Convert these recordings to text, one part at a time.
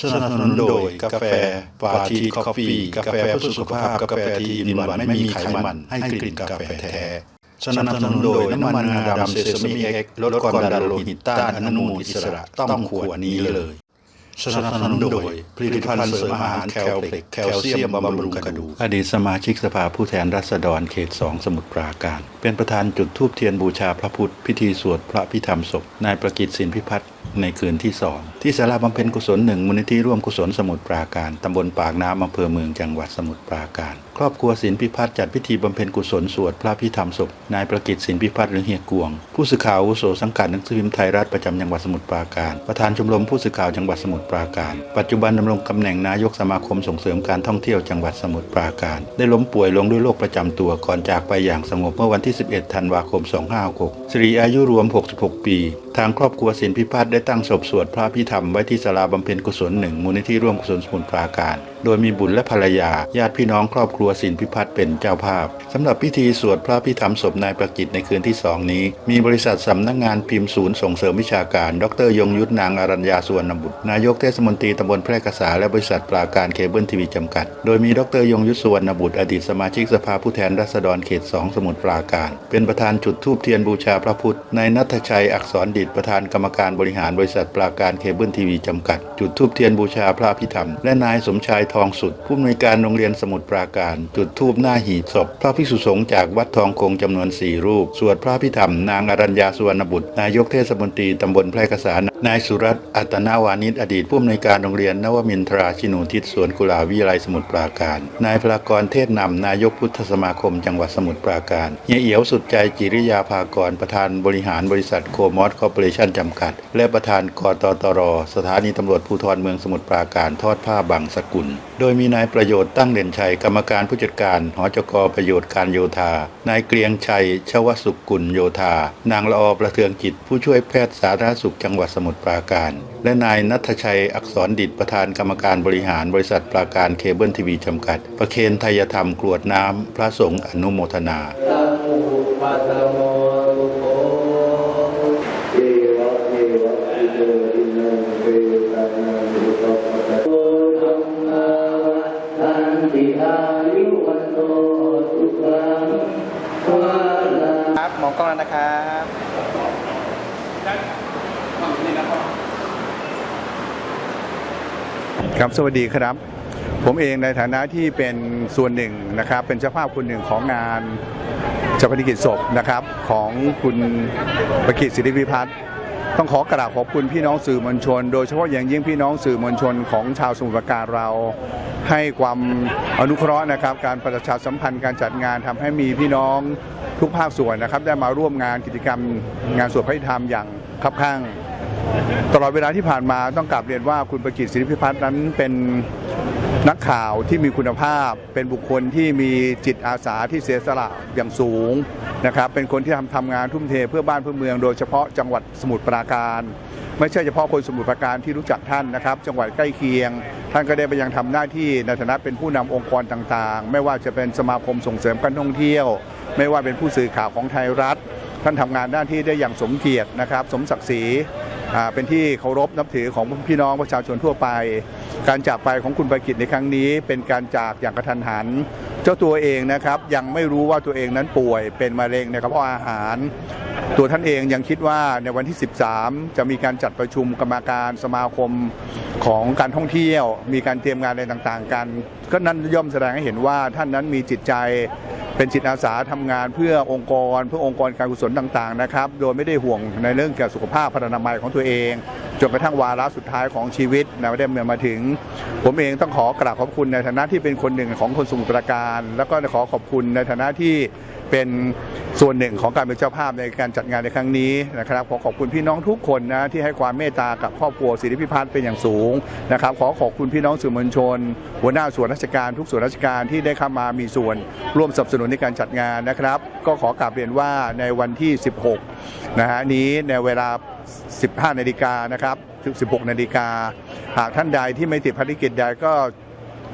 สนับสนุนโดยกาแฟปาทีคอฟฟี่กาแฟเพื่อสุขภาพกาแฟที่อินวันไม่มีไขมันให้กลิ่นกาแฟแท้สนับสนุนโดยน้ำมันงาดำเซซามิเอ็กลดความดันโลหิตต้านอนุมูลอิสระต้องขวดนี้เลยสนับสนุนโดยผลิตภัณฑ์เสริมอาหารแคลเพล็กแคลเซียมบำรุงกระดูกอดีตสมาชิกสภาผู้แทนราษฎรเขตสองสมุทรปราการ เป็นประธานจุดธูปเทียนบูชาพระพุทธ พิธีสวดพระพิธรรมศพนายประกิตสินพิพัฒน์ ในคืนที่สองที่ศาลาบำเพ็ญกุศลหนึ่งมูลนิธิร่วมกุศลสมุทรปราการตำบลปากน้ำอำเภอเมืองจังหวัดสมุทรปราการ ครอบครัวสินพิพัฒน์จัดพิธีบำเพ็ญกุศลสวดพระพิธรรมศพนายประกิตสินพิพัฒน์หรือเฮียกวง ผู้สื่อข่าวอุโสสังกัดหนังสือพิมพ์ไทยรัฐประจำจังหวัดสมุทรปราการ ประธานชมรมผู้สื่อข่าวจังหวัดสมุทรปราการ ปัจจุบันดำรงตำแหน่งนายกสมาคมส่งเสริมการท่องเที่ยวจังหวัดสมุทรปราการ ได้ล้มป่วยลงด้วยโรคประจำตัวก่อนจากไปอย่างสงบเมื่อวันที่ 11 ธันวาคม 2566สิริอายุรวม 66 ปี ทางครอบครัวสินพิพัฒน์ได้ตั้งศพสวดพระพิธรรมไว้ที่ศาลาบำเพ็ญกุศลหนึ่งมูลนิธิร่วมกุศลสมุนปราการ โดยมีบุตรและภรรยา ญาติพี่น้องครอบครัวสินพิพัฒน์เป็นเจ้าภาพสำหรับพิธีสวดพระพิธรรมศพนายประกิตในคืนที่สองนี้ มีบริษัทสำนักงานพิมพ์ศูนย์ส่งเสริมวิชาการ ดรยงยุทธนางอารัญญาสวรรณบุตร นายกเทศมนตรีตำบลแพร่กษาและบริษัทปราการเคเบิลทีวีจำกัด โดยมีดรยงยุทธสวรรณบุตรอดีตสมาชิกสภาผู้แทนราษฎรเขตสองสมุทรปราการ เป็นประธานจุดธูปเทียนบูชาพระพุทธนายนัทชัยอักษรดิตประธานกรรมการบริหารบริษัทปราการเคเบิลทีวีจำกัด จุดธูปเทียนบูชาพระพิธรรม และนายสมชายทองสุด ผู้อำนวยการโรงเรียนสมุทรปราการ จุดธูปหน้าหีบศพ พระภิกษุสงฆ์จากวัดทองคงจำนวนสี่รูป สวดพระพิธรรม นางอรัญญาสุวรรณบุตร นายกเทศมนตรีตำบลแพร่กษานายสุรัตน์อัตนาวานิชอดีตผู้อำนวยการโรงเรียนนวมินทราชินูทิศสวนกุหลาบวิไลสมุทรปราการ นายพลากรเทศนำนายกพุทธสมาคม จังหวัดสมุทรปราการเฮียเอียวสุดใจจิริยาภากรประธานบริหารบริษัทโคมอสคอร์ปอเรชั่นจำกัด และประธานกตตร สถานีตำรวจภูธรเมืองสมุทรปราการทอดผ้าบังสกุลโดยมีนายประโยชน์ตั้งเด่นชัยกรรมการผู้จัดการหอจกประโยชน์การโยธา นายเกรียงชัย ชวสุกุลโยธา นางละอประเทืองจิต ผู้ช่วยแพทย์สาธารณสุขจังหวัดสมุทรปราการ และนายนัทชัยอักษรดิตประธานกรรมการบริหารบริษัทปราการเคเบิลทีวีจำกัด ประเคนไทยธรรมกรวดน้ำพระสงฆ์อนุโมทนา องกล้องแล้วนะครับครับสวัสดีครับ ผมเองในฐานะที่เป็นส่วนหนึ่งนะครับ เป็นเจ้าภาพคนหนึ่งของงานชาปนกิจศพนะครับ ของคุณประกิตศิริพิพัฒน์ต้องขอกราบขอบคุณพี่น้องสื่อมวลชน โดยเฉพาะอย่างยิ่งพี่น้องสื่อมวลชนของชาวสมุทรปราการเราให้ความอนุเคราะห์นะครับ การประชาสัมพันธ์การจัดงานทำให้มีพี่น้อง ทุกภาคส่วนนะครับได้มาร่วมงานกิจกรรม งานสวดพระธรรมอย่างคับข้าง ตลอดเวลาที่ผ่านมาต้องกลับเรียนว่าคุณประกิตศิริพิพัฒน์นั้นเป็นนักข่าวที่มีคุณภาพ เป็นบุคคลที่มีจิตอาสาที่เสียสละอย่างสูงนะครับเป็นคนที่ทำทำงานทุ่มเทเพื่อบ้านเพื่อเมือง โดยเฉพาะจังหวัดสมุทรปราการ ไม่ใช่เฉพาะคนสมุทรปราการที่รู้จักท่านนะครับ จังหวัดใกล้เคียง ท่านก็ได้ไปยังทำหน้าที่ในฐานะเป็นผู้นำองค์กรต่างๆ ไม่ว่าจะเป็นสมาคมส่งเสริมการท่องเที่ยว ไม่ว่าเป็นผู้สื่อข่าวของไทยรัฐ ท่านทำงานหน้าที่ได้อย่างสมเกียรตินะครับ สมศักดิ์ศรีเป็นที่เคารพนับถือของพี่น้องประชาชนทั่วไป การจากไปของคุณประกิตในครั้งนี้เป็นการจากอย่างกระทันหัน เจ้าตัวเองนะครับยังไม่รู้ว่าตัวเองนั้นป่วยเป็นมะเร็งในกระเพาะอาหาร ตัวท่านเองยังคิดว่าในวันที่ 13 จะมีการจัดประชุมกรรมการสมาคมของการท่องเที่ยว มีการเตรียมงานอะไรต่างๆ กัน ก็นั่นย่อมแสดงให้เห็นว่าท่านนั้นมีจิตใจเป็นจิตอาสาทำงานเพื่อองค์กร เพื่อองค์กรการกุศลต่างๆนะครับ โดยไม่ได้ห่วงในเรื่องเกี่ยวกับสุขภาพพรรณนามัยของตัวเอง จนกระทั่งวาระสุดท้ายของชีวิตนะได้เมื่อมาถึง ผมเองต้องขอกราบขอบคุณในฐานะที่เป็นคนหนึ่งของคนสมุทรปราการ แล้วก็ขอขอบคุณในฐานะที่ เป็นส่วนหนึ่งของการเป็นเจ้าภาพในการจัดงานในครั้งนี้นะครับ ขอขอบคุณพี่น้องทุกคนนะที่ให้ความเมตตากับครอบครัวศิริพิพัฒน์เป็นอย่างสูงนะครับ ขอขอบคุณพี่น้องสื่อมวลชน หัวหน้าส่วนราชการทุกส่วนราชการที่ได้เข้ามามีส่วนร่วมสนับสนุนในการจัดงานนะครับ ก็ขอกราบเรียนว่าในวันที่ 16นะฮะนี้ในเวลา 15 นาฬิกานะครับ16 นาฬิกาหากท่านใดที่ไม่ติดภารกิจใดก็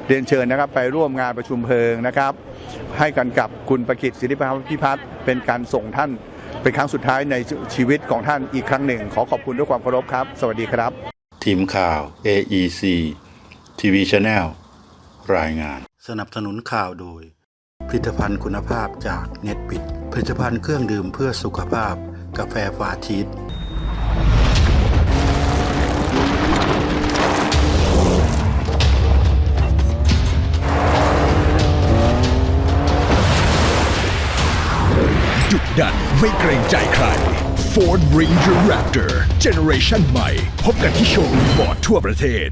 เรียนเชิญนะครับไปร่วมงานประชุมเพลิงนะครับ ให้กันกับคุณประกิตศิริพิพัฒน์เป็นการส่งท่านเป็นครั้งสุดท้ายในชีวิตของท่านอีกครั้งหนึ่ง ขอขอบคุณด้วยความเคารพครับ สวัสดีครับ ทีมข่าว AEC ทีวีช n แนลรายงาน สนับสนุนข่าวโดย ผลิตภัณฑ์คุณภาพจากเน็ตปิด ผลิตภัณฑ์เครื่องดื่มเพื่อสุขภาพ กาแฟฟาชีส ไม่เกรงใจใคร Ford Ranger Raptor จนเนอเรชันใหม่ พบกันที่โชว์รูมฟอร์ดทั่วประเทศ